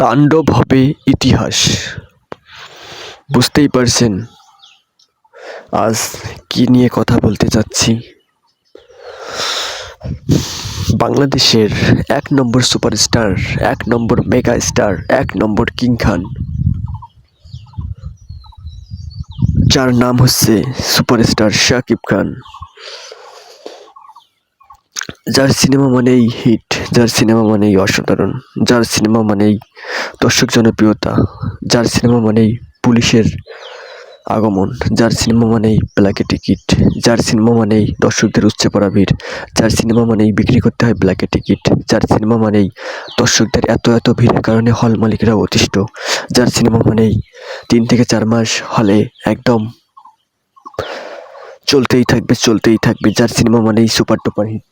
তাণ্ডব হবে ইতিহাস। বুঝতেই পারছেন, আজ কি নিয়ে কথা বলতে চাচ্ছি? বাংলাদেশের এক নম্বর সুপারস্টার, এক নম্বর মেগা স্টার, এক নম্বর কিং খান, যার নাম হচ্ছে সুপারস্টার শাকিব খান। যার সিনেমা মানেই হিট যার সিনেমা মানেই অসাধারণ যার সিনেমা মানেই দর্শক জনপ্রিয়তা যার সিনেমা মানেই পুলিশের আগমন যার সিনেমা মানেই ব্ল্যাকে টিকিট যার সিনেমা মানেই দর্শকদের উচ্চে পড়া ভিড় যার সিনেমা মানেই বিক্রি করতে হয় ব্ল্যাকে টিকিট যার সিনেমা মানেই দর্শকদের এত এত ভিড়ের কারণে হল মালিকরা অতিষ্ঠ যার সিনেমা মানেই তিন থেকে চার মাস হলে একদম চলতেই থাকবে চলতেই থাকবে যার সিনেমা মানেই সুপার টুপার হিট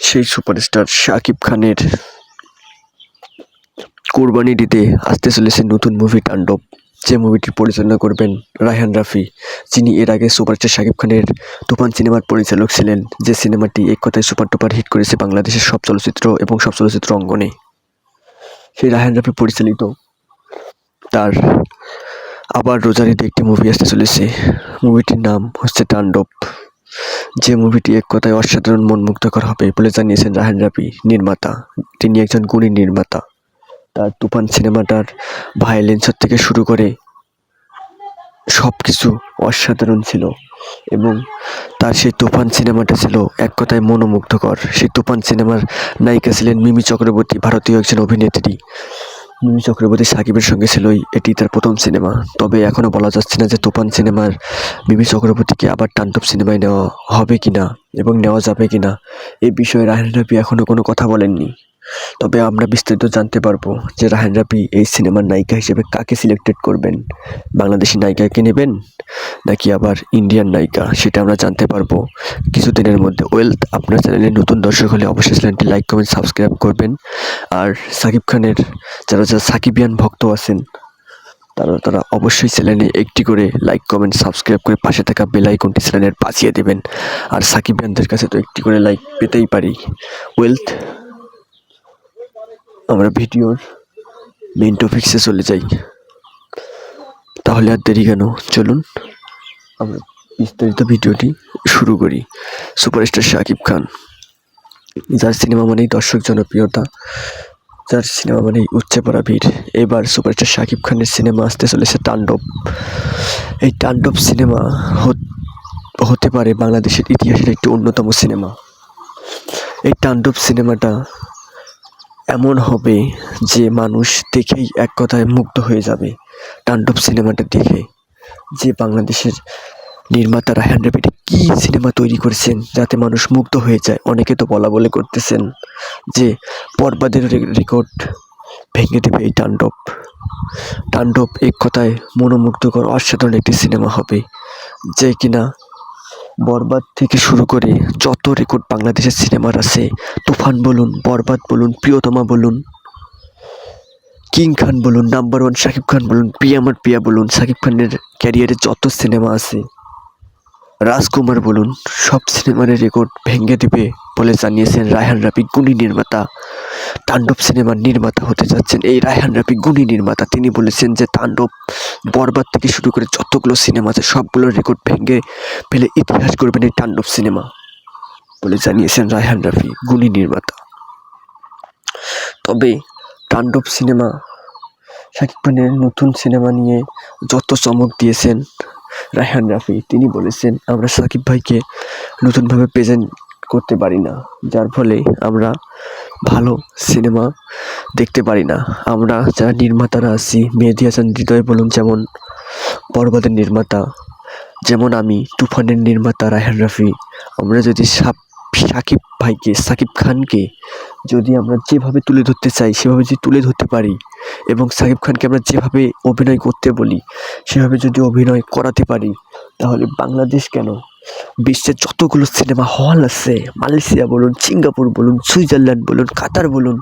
সেই সুপারস্টার শাকিব খানের কোরবানি দিতে আসতে চলেছে নতুন মুভি তাণ্ডব। যে মুভিটি পরিচালনা করবেন রায়হান রাফি, যিনি এর আগে সুপারস্টার শাকিব খানের তুফান সিনেমার পরিচালক ছিলেন, যে সিনেমাটি এক কথায় সুপার টুপার হিট করেছে বাংলাদেশের সব চলচ্চিত্র এবং সব চলচ্চিত্র অঙ্গনে। সেই রায়হান রাফি পরিচালিত, তার আবার রোজারিতে একটি মুভি আসতে চলেছে। মুভিটির নাম হচ্ছে তাণ্ডব। যে মুভিটি এক কথায় অসাধারণ মনমুগ্ধকর হবে বলে জানিয়েছেন রাহান রাফি নির্মাতা। তিনি একজন গুণী নির্মাতা। তার তুফান সিনেমাটার ভায়োলেন্সের থেকে শুরু করে সব কিছু অসাধারণ ছিল এবং তার সেই তুফান সিনেমাটা ছিল এক কথায় মনোমুগ্ধকর। সেই তুফান সিনেমার নায়িকা ছিলেন মিমি চক্রবর্তী, ভারতীয় একজন অভিনেত্রী। মিমি চক্রবর্তী সাকিবের সঙ্গে ছিল এটি তার প্রথম সিনেমা। তবে এখনও বলা যাচ্ছে না যে তুফান সিনেমার মিমি চক্রবর্তীকে আবার তাণ্ডব সিনেমায় নেওয়া হবে কি না এবং নেওয়া যাবে কিনা এই বিষয়ে রাহেন রবি এখনও কোনো কথা বলেননি। তবে আমরা বিস্তারিত জানতে পারব যে রাহেন রাফি এই সিনেমার নায়িকা হিসেবে কাকে সিলেক্টেড করবেন? বাংলাদেশি নায়িকাকে নেবেন? নাকি আবার ইন্ডিয়ান নায়িকা? সেটা আমরা জানতে পারব। কিছুদিনের মধ্যে ওয়েলথ আপনার চ্যানেলে নতুন দর্শক হলে অবশ্যই চ্যানেলটি লাইক, কমেন্ট, সাবস্ক্রাইব করবেন। আর সাকিব খানের যারা যারা সাকিবিয়ান ভক্ত আছেন, তারা তারা অবশ্যই চ্যানেলে একটি করে লাইক, কমেন্ট, সাবস্ক্রাইব করে পাশে থাকা বেল আইকনটি চ্যানেলের বাঁচিয়ে দেবেন। আর সাকিবিয়ানদের কাছে তো একটি করে লাইক পেতেই পারি। ওয়েলথ আমরা ভিডিওর মেন টপিক্সে চলে যাই। তাহলে আর দেরি কেন? চলুন, আমরা বিস্তারিত ভিডিওটি শুরু করি। সুপারস্টার শাকিব খান, যার সিনেমা মানেই দর্শক জনপ্রিয়তা, যার সিনেমা মানেই উচ্চে পড়া ভিড়। এবার সুপারস্টার শাকিব খানের সিনেমা আসতে চলেছে তাণ্ডব। এই তাণ্ডব সিনেমা হতে পারে বাংলাদেশের ইতিহাসের একটি অন্যতম সিনেমা। এই তাণ্ডব সিনেমাটা এমন হবে যে মানুষ দেখেই এক কথায় মুগ্ধ হয়ে যাবে তাণ্ডব সিনেমাটা দেখে। যে বাংলাদেশের নির্মাতারা রাফিটি কী সিনেমা তৈরি করেছেন যাতে মানুষ মুগ্ধ হয়ে যায়, অনেকে তো বলা বলে করতেছেন যে বরবাদের রেকর্ড ভেঙে দেবে এই তাণ্ডব। তাণ্ডব এক কথায় মনোমুগ্ধকর, অসাধারণ একটি সিনেমা হবে। যে কিনা বরবাদ থেকে শুরু করে যত রেকর্ড বাংলাদেশের সিনেমার আছে, তুফান বলুন, বরবাদ বলুন, প্রিয়তমা বলুন, কিং খান বলুন নাম্বার ওয়ান শাকিব খান বলুন পিয়া আমার পিয়া বলুন, শাকিব খানের ক্যারিয়ারে যত সিনেমা আছে রাজকুমার বলুন, সব সিনেমার রেকর্ড ভেঙে দিবে বলে জানিয়েছেন রায়হান রাফি গুণী নির্মাতা। তাণ্ডব সিনেমার নির্মাতা হতে যাচ্ছেন এই রায়হান রাফি গুণী নির্মাতা। তিনি বলেছেন যে, তাণ্ডব বরবাদ থেকে শুরু করে যতগুলো সিনেমা আছে সবগুলোর রেকর্ড ভেঙে ফেলে ইতিহাস করবেন এই তাণ্ডব সিনেমা বলে জানিয়েছেন রায়হান রাফি গুণী নির্মাতা। তবে তাণ্ডব সিনেমা শাকিব খানের নতুন সিনেমা নিয়ে যত চমক দিয়েছেন রায়হান রাফি, তিনি বলেছেন, আমরা সাকিব ভাইকে নতুনভাবে প্রেজেন্ট করতে পারি না, যার ফলে আমরা ভালো সিনেমা দেখতে পারি না। আমরা যারা নির্মাতারা আছি, মেহেদি হাসান, হৃদয় বলুন যেমন বরবাদের নির্মাতা, যেমন আমি, তুফানের নির্মাতা রায়হান রাফি, আমরা যদি সাকিব ভাইকে, সাকিব খানকে যদি আমরা যেভাবে তুলে ধরতে চাই, সেভাবে যদি তুলে ধরতে পারি এবং সাকিব খানকে আমরা যেভাবে অভিনয় করতে বলি, সেভাবে যদি অভিনয় করাতে পারি, তাহলে বাংলাদেশ কেন? বিশ্বের যতগুলো সিনেমা হল আছে, মালয়েশিয়া বলুন, সিঙ্গাপুর বলুন, সুইজারল্যান্ড বলুন, কাতার বলুন,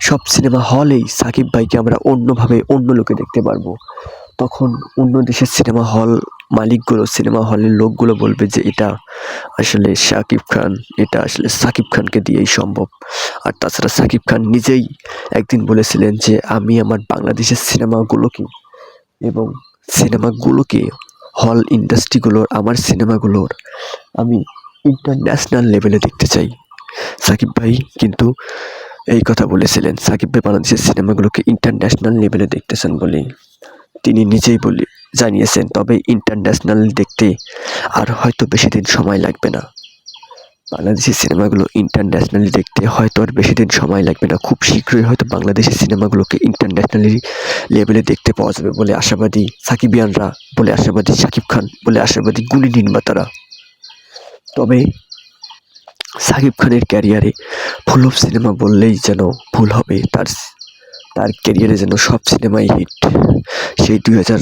সব সিনেমা হলেই সাকিব ভাইকে আমরা অন্যভাবে অন্য লোকে দেখতে পারব। তখন অন্য দেশের সিনেমা হল মালিকগুলো, সিনেমা হলের লোকগুলো বলবে যে এটা আসলে শাকিব খান, এটা আসলে সাকিব খানকে দিয়েই সম্ভব। আর তাছাড়া সাকিব খান নিজেই একদিন বলেছিলেন যে, আমি আমার বাংলাদেশের সিনেমাগুলোকে এবং সিনেমাগুলোকে, হল ইন্ডাস্ট্রিগুলোর, আমার সিনেমাগুলোর, আমি ইন্টারন্যাশনাল লেভেলে দেখতে চাই। সাকিব ভাই কিন্তু এই কথা বলেছিলেন, সাকিব ভাই বাংলাদেশের সিনেমাগুলোকে ইন্টারন্যাশনাল লেভেলে দেখতেছেন বলে। তিনি নিজেই বলে জানিয়েছেন, তবে ইন্টারন্যাশনাল দেখতে আর হয়তো বেশি দিন সময় লাগবে না। বাংলাদেশের সিনেমাগুলো ইন্টারন্যাশনালি দেখতে হয়তো আর বেশি দিন সময় লাগবে না। খুব শীঘ্রই হয়তো বাংলাদেশের সিনেমাগুলোকে ইন্টারন্যাশনালি লেভেলে দেখতে পাওয়া যাবে বলে আশাবাদী সাকিবিয়ানরা, বলে আশাবাদী সাকিব খান, বলে আশাবাদী গুলি নির্মাতারা। তবে সাকিব খানের ক্যারিয়ারে ফুল অফ সিনেমা বললেই যেন ভুল হবে, তার তার ক্যারিয়ারে যেন সব সিনেমাই হিট সেই দুই হাজার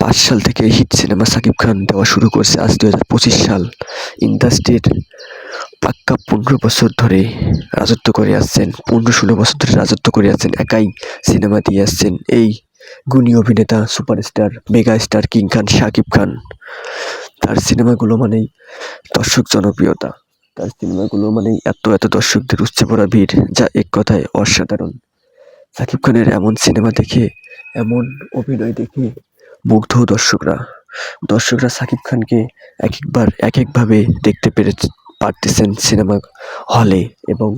পাঁচ সাল থেকে হিট সিনেমা সাকিব খান দেওয়া শুরু করছে আজ দুই হাজার পঁচিশ সাল। ইন্ডাস্ট্রির পাক্কা পনেরো বছর ধরে রাজত্ব করে আসছেন, পনেরো ষোলো বছর ধরে রাজত্ব করে আসছেন, একাই সিনেমা দিয়ে আসছেন এই গুণী অভিনেতা, superstar mega star king Khan Shakib Khan. তার সিনেমাগুলো মানেই দর্শক জনপ্রিয়তা। তার সিনেমাগুলো মানেই এত এত দর্শকদের উচ্চে পড়া ভিড়, যা এক কথায় অসাধারণ। সাকিব খানের এমন সিনেমা দেখে, এমন অভিনয় দেখে মুগ্ধ দর্শকরা। দর্শকরা সাকিব খানকে এক একবার এক একভাবে দেখতে পেরে পারতেছেন সিনেমা হলে এবং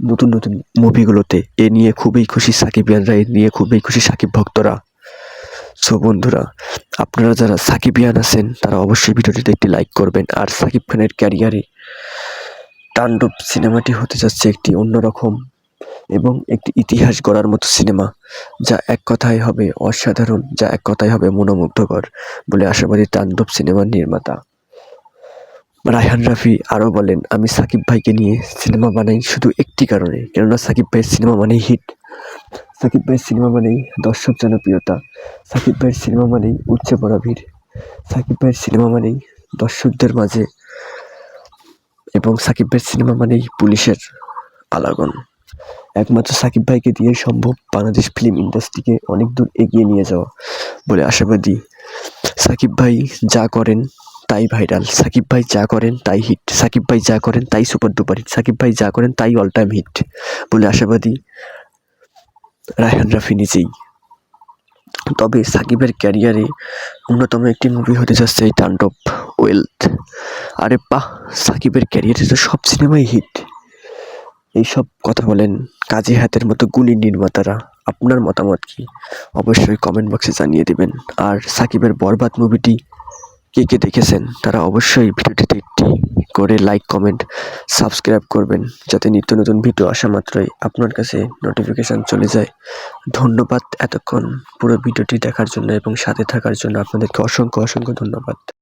নতুন নতুন মুভিগুলোতে। এ নিয়ে খুবই খুশি সাকিবিয়ানরা এ নিয়ে খুবই খুশি সাকিব ভক্তরা। সো বন্ধুরা, আপনারা যারা সাকিবিয়ান আছেন, তারা অবশ্যই ভিডিওটিতে একটি লাইক করবেন। আর সাকিব খানের ক্যারিয়ারে তাণ্ডব সিনেমাটি হতে যাচ্ছে একটি অন্যরকম এবং একটি ইতিহাস গড়ার মতো সিনেমা, যা এক কথায় হবে অসাধারণ, যা এক কথায় হবে মনোমুগ্ধকর বলে আশাবাদী তাণ্ডব সিনেমার নির্মাতা। রায়হান রাফি আরও বলেন, আমি সাকিব ভাইকে নিয়ে সিনেমা বানাই শুধু একটি কারণে, কেননা সাকিব ভাইয়ের সিনেমা মানেই হিট। সাকিব ভাইয়ের সিনেমা মানেই দর্শক জনপ্রিয়তা, সাকিব ভাইয়ের সিনেমা মানেই উচ্চে পড়া ভিড় সাকিব ভাইয়ের সিনেমা মানেই দর্শকদের মাঝে, এবং সাকিব ভাইয়ের সিনেমা মানেই পুলিশের আলাগন একমাত্র সাকিব ভাইকে দিয়ে সম্ভব বাংলাদেশ ফিল্ম ইন্ডাস্ট্রিকে অনেক দূর এগিয়ে নিয়ে যাওয়া বলে আশাবাদী সাকিব ভাই যা করেন তাই ভাইরাল সাকিব ভাই যা করেন তাই হিট সাকিব ভাই যা করেন তাই সুপার ডুপার হিট সাকিব ভাই যা করেন তাই অল টাইম হিট বলে আশাবাদী রায়হান রাফি নিজেই। তবে সাকিবের ক্যারিয়ারে অন্যতম একটি মুভি হতে যাচ্ছে এই তাণ্ডব ওয়েলথ আরে বাহ, সাকিবের ক্যারিয়ারে তো সব সিনেমাই হিট এইসব কথা বলেন কাজী হাতের মতো গুণী নির্মাতারা, আপনার মতামত কি? অবশ্যই কমেন্ট বক্সে জানিয়ে দেবেন। আর সাকিবের বরবাদ মুভিটি কে কে দেখেছেন? তারা অবশ্যই ভিডিওটিতে একটি করে লাইক কমেন্ট সাবস্ক্রাইব করবেন, যাতে নিত্য নতুন ভিডিও আসা মাত্রই আপনার কাছে নোটিফিকেশান চলে যায়। ধন্যবাদ এতক্ষণ পুরো ভিডিওটি দেখার জন্য এবং সাথে থাকার জন্য আপনাদেরকে অসংখ্য অসংখ্য ধন্যবাদ।